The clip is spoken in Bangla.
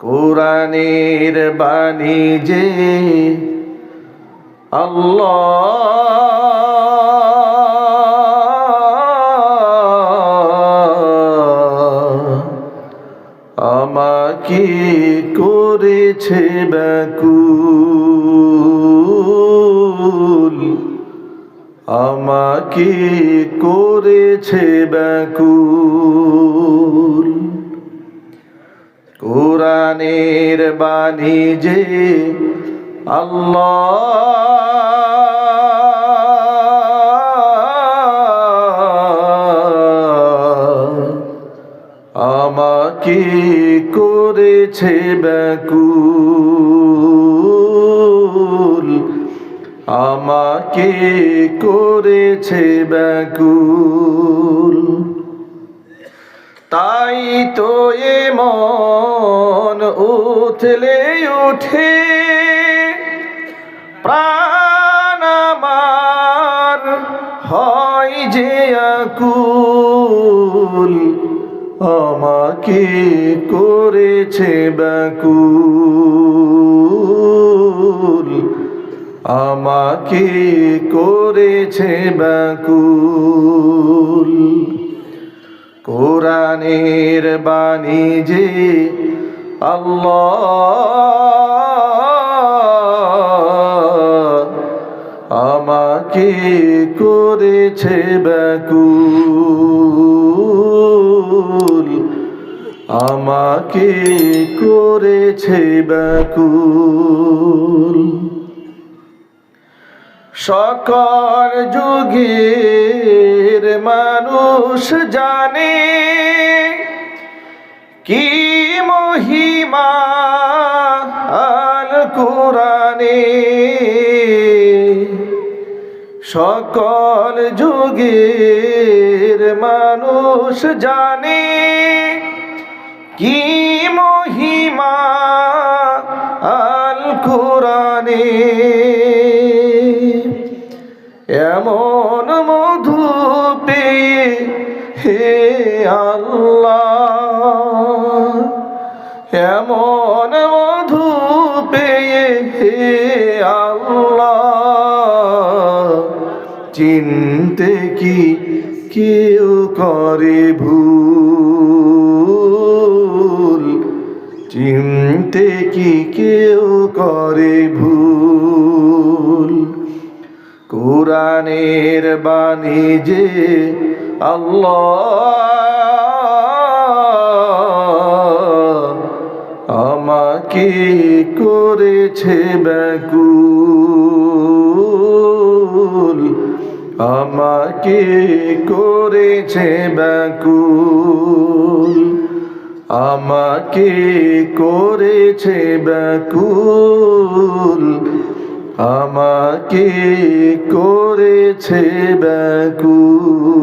কোরআনের বাণী যে আল্লাহ আমাকে করেছে ব্যাকুল। আমাকে করেছে ব্যাকুল। কোরআনের বাণী যে আল্লাহ আমাকে করেছে ব্যাকুল। আমাকে করেছে ব্যাকুল। তাই তো এ মন উথলে উঠে প্রাণ আমার হয় যে আকুল, আমাকে করেছে ব্যাকুল, আমাকে করেছে ব্যাকুল। কোরআনের বাণী যে আল্লাহ আমাকে করেছে ব্যাকুল। আমাকে করেছে ব্যাকুল। সকল যুগের মানুষ জানে মহিমা আল কোরআনে। সকল যুগের মানুষ জানে কি মহিমা আল কোরআনে। এমন মধু পেয়ে হে আল্লাহ এমন মধু পেয়ে আল্লাহ। চিনতে কি কেউ করে ভুল? চিনতে কি কেউ করে ভুল? কোরআনের বাণী যে আল্লাহ করেছে ব্যাকুল আমাকে করেছে ব্যাকুল আমাকে করেছে ব্যাকুল আমাকে করেছে ব্যাকুল।